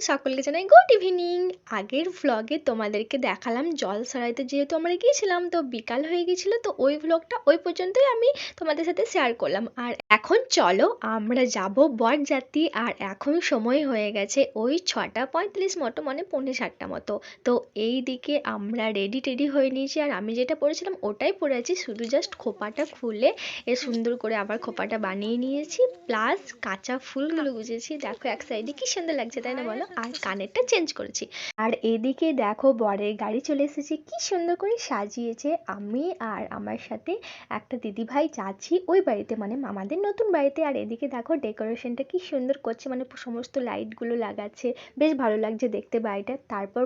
সকলকে জানাই good evening আগের ভ্লগে তোমাদেরকে দেখালাম জল সরাইতে যেহেতু আমরা গিয়েছিলাম তো বিকাল হয়ে গেছিল তো ওই ভ্লগটা ওই পর্যন্তই আমি তোমাদের সাথে শেয়ার করলাম। আর এখন চলো আমরা যাব বরযাত্রী আর এখন সময় হয়ে গেছে ওই ছটা পঁয়ত্রিশ মতো মানে পৌনে সাতটা মতো। তো এই দিকে আমরা রেডি টেডি হয়ে নিয়েছি আর আমি যেটা পরেছিলাম ওটাই পরে আছি শুধু জাস্ট খোপাটা খুলে এ সুন্দর করে আবার খোপাটা বানিয়ে নিয়েছি প্লাস কাঁচা ফুলগুলো গুজেছি দেখো এক সাইডে কি সুন্দর লাগছে তাই না বলো? আর কানেরটা চেঞ্জ করেছি। আর এদিকে দেখো বরের গাড়ি চলে এসেছে, কি সুন্দর করে সাজিয়েছে। আমি আর আমার সাথে একটা দিদিভাই যাচ্ছি ওই বাড়িতে মানে আমাদের নতুন বাড়িতে। আর এদিকে দেখো ডেকোরেশনটা কি সুন্দর করছে মানে সমস্ত লাইটগুলো লাগাচ্ছে। বেশ ভালো লাগছে দেখতে বাড়িটা। তারপর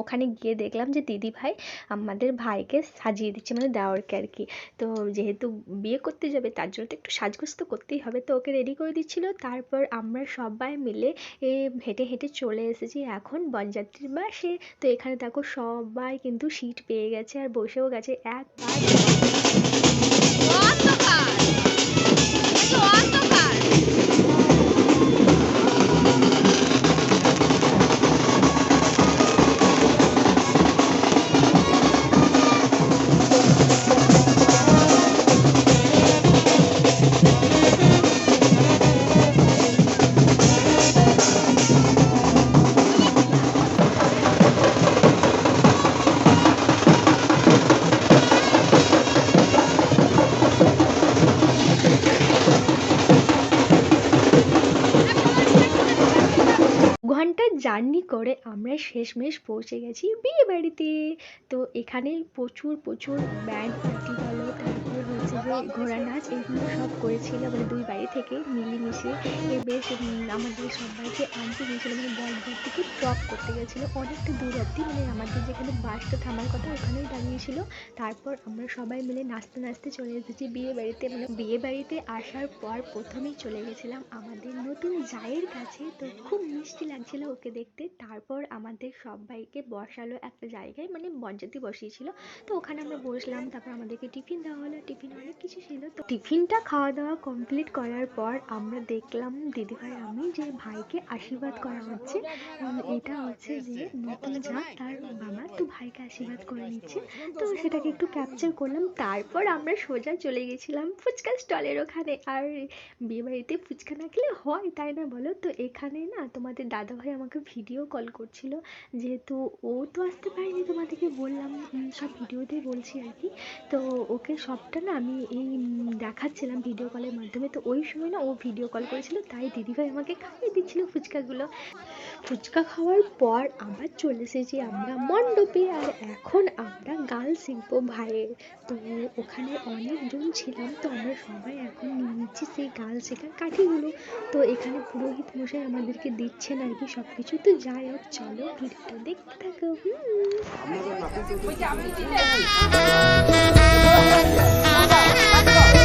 ওখানে গিয়ে দেখলাম যে দিদিভাই আমাদের ভাইকে সাজিয়ে দিচ্ছে মানে দেওয়ারকে আর কি। তো যেহেতু বিয়ে করতে যাবে, তার জন্য তো একটু সাজগোজ তো করতেই হবে। তো ওকে রেডি করে দিচ্ছিল। তারপর আমরা সবাই মিলে হেঁটে হেঁটে চলে এসেছি। এখন বরযাত্রীর বাসে তো এখানে দেখো সবাই কিন্তু সিট পেয়ে গেছে আর বসেও গেছে। একবার করে আমরা শেষমেশ পৌঁছে গেছি বিয়ে বাড়িতে তো এখানে প্রচুর প্রচুর ব্যান্ড পার্টি বলো তারপর ঘোড়া নাচ এগুলো সব করেছিল মানে দুই বাড়ি থেকে মিলেমিশে। বেশ আমাদের সবাইকে আনতে গিয়েছিল মানে বরঘর থেকে ড্রপ করতে গেছিল অনেকটা দূর অব্দি মানে আমাদের যেখানে বাসটা থামার কথা ওখানেই দাঁড়িয়েছিল। তারপর আমরা সবাই মিলে নাচতে নাচতে চলে এসেছি বিয়ে বাড়িতে। মানে বিয়ে বাড়িতে আসার পর প্রথমেই চলে গেছিলাম আমাদের নতুন জায়ের কাছে। তো খুব মিষ্টি লাগছিল ওকে দেখতে। তারপর আমাদের সবাইকে বসালো একটা জায়গায় মানে বরযাত্রী বসিয়েছিল। তো ওখানে আমরা বসলাম, তারপর আমাদেরকে টিফিন দেওয়া হলো। টিফিন অনেক কিছু ছিল তো। টিফিনটা খাওয়া দাওয়া কমপ্লিট করার পর আমরা দেখলাম দিদিভাই আমি যে ভাইকে আশীর্বাদ করা হচ্ছে। এটা হচ্ছে যে নতুন যা তার বাবা তো ভাইকে আশীর্বাদ করে নিচ্ছে। তো সেটাকে একটু ক্যাপচার করলাম। তারপর আমরা সোজা চলে গেছিলাম ফুচকা স্টলের ওখানে। আর বিয়েবাড়িতে ফুচকা না খেলে হয়, তাই না বলো? তো এখানে না তোমাদের দাদাভাই আমাকে ভিডিও কল করছিল। যেহেতু ও তো আসতে পারেনি তোমাদেরকে বললাম। সব ভিডিওতেই বলছি আর কি। তো ওকে সবটা না আমি এই দেখাচ্ছিলাম ভিডিও কলের মাধ্যমে। তো ওই সময় না ও ভিডিও কল করেছিল তাই দিদিভাই আমাকে খাইয়ে দিচ্ছিল ফুচকাগুলো। ফুচকা খাওয়ার পর আবার চলে এসেছি আমরা মণ্ডপে আর এখন আমরা গান শিখব ভাইয়ের তো ওখানে অনেকজন ছিলাম তো আমরা সবাই এখন নিয়ে নিচ্ছি সেই গান শেখার কাঠিগুলো। তো এখানে পুরোহিত মশাই আমাদেরকে দিচ্ছেন আর কি সব কিছু তো যাই হোক চলো ভিডিওটা দেখতে থাকো। হুম। 还不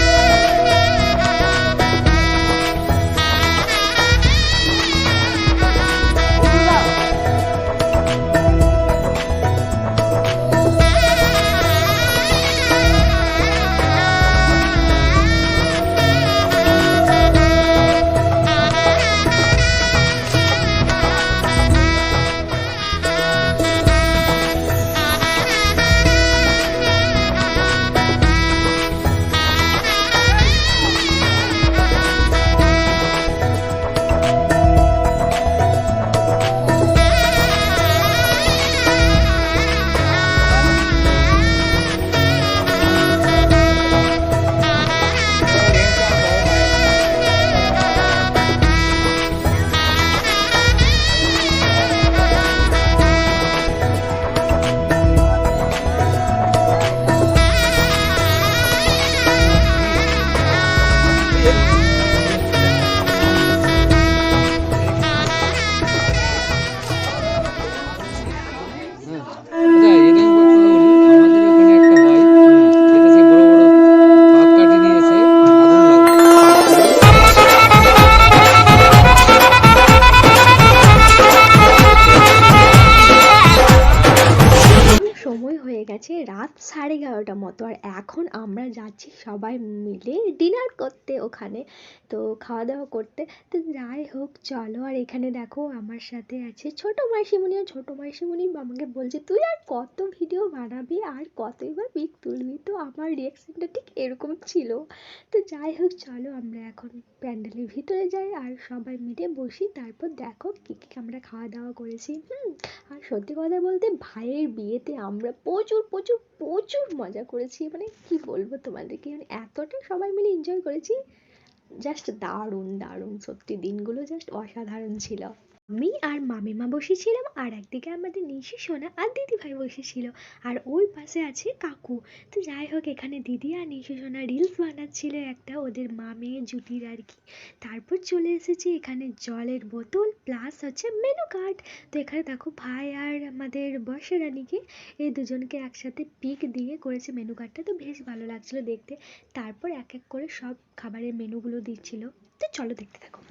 সাড়ে এগারোটা মতো। আর এখন আমরা যাচ্ছি সবাই মিলে ডিনার করতে ওখানে। তো খাওয়া দাওয়া করতে। তো যাই হোক, চলো। আর এখানে দেখো আমার সাথে আছে ছোটো মাসিমণি। আর ছোটো মাসিমণি আমাকে বলছে, তুই আর কত ভিডিও বানাবি আর কতই বা পিক তুলবি? তো আমার রিয়াকশানটা ঠিক এরকম ছিল। তো যাই হোক, চলো আমরা এখন প্যান্ডেলের ভিতরে যাই আর সবাই মিলে বসি। তারপর দেখো কী কী আমরা খাওয়া দাওয়া করেছি। হুম, আর সত্যি কথা বলতে ভাইয়ের বিয়েতে আমরা প্রচুর প্রচুর প্রচুর মজা করেছি। মানে কি বলব তোমাদেরকে? মানে এতটা সবাই মিলে এনজয় করেছি। জাস্ট দারুণ দারুণ। সত্যি দিনগুলো জাস্ট অসাধারণ ছিল। আমি আর মামিমা বসেছিলাম, আর একদিকে আমাদের নিশি, সোনা আর দিদি ভাই বসেছিল, আর ওই পাশে আছে কাকু। তো যাই হোক, এখানে দিদি আর নিশি, সোনা রিলস বানাচ্ছিল একটা, ওদের মা জুটির আর কি। তারপর চলে এসেছি এখানে জলের বোতল প্লাস হচ্ছে মেনু কার্ড তো এখানে দেখো ভাই আর আমাদের বর্ষা রানীকে এই দুজনকে একসাথে পিক দিয়ে করেছে মেনু কার্ডটা তো বেশ ভালো লাগছিল দেখতে। তারপর এক এক করে সব খাবারের মেনুগুলো দিচ্ছিল। তো চলো দেখতে থাকো।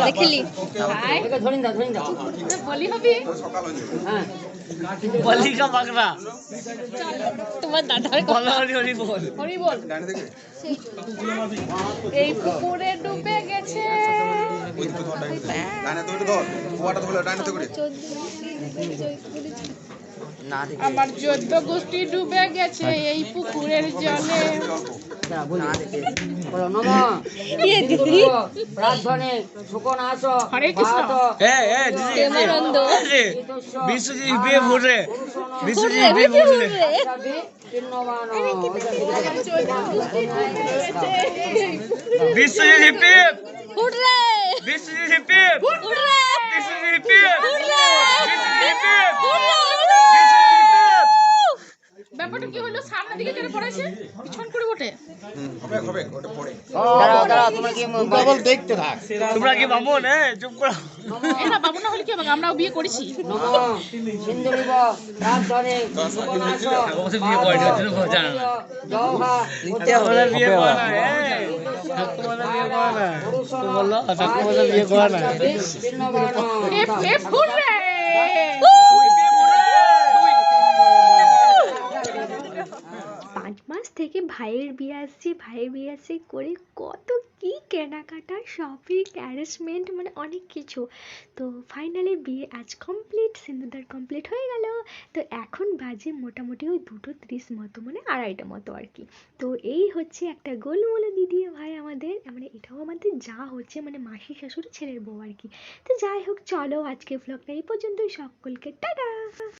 দেখিলি বলি হবি? বলি কা বাগরা। তোমার দাদার বলো হরি হরি বল। হরি বল। এই পুকুরে ডুবে গেছে। ডাইনাতে করে ধর। কুয়াটা ধরে। ডাইনাতে করে না দেখে আমার চোদ্দ গোষ্ঠী ডুবে গেছে এই পুকুরের জলে। বিশ্বজিৎ বিয়ে ভরে বিশ্বজিৎ বিয়ে ভরে Biswajit hippie. Biswajit hippie. Biswajit hippie Biswajit hippie ব্যাপারটা কি হলো সামনের পড়েছে পিছন করে বটে। হবে হবে ওটা পড়ে দাঁড়াও দাঁড়াও তোমরা কি তোমরা কি চুপ করো। না বাবু না হলে কি হবে? আমরাও বিয়ে করেছি। বিয়ে করা না এ ঠাকুমারা বিয়ে করা না তো বলল ঠাকুমারা বিয়ে করা না এ এ ফুল রে পাঁচ মাস থেকে ভাইয়ের বিয়ে আসছে, ভাইয়ের বিয়ে আসছে করে কত কি কেনাকাটা শপিং অ্যারেঞ্জমেন্ট মানে অনেক কিছু। তো ফাইনালি বিয়ে আজ কমপ্লিট সিন্ধুদার কমপ্লিট হয়ে গেল। তো এখন বাজে মোটামুটি ওই দুটো ত্রিশ মতো মানে আড়াইটা মতো আর কি। তো এই হচ্ছে একটা গোলমোলো দিদি ভাই আমাদের মানে এটাও আমাদের যা হচ্ছে মানে মাসি, শাশুড়ি, ছেলের বউ আর কি। তো যাই হোক, চলো আজকে ব্লগটা এই পর্যন্তই, সকলকে টাটা!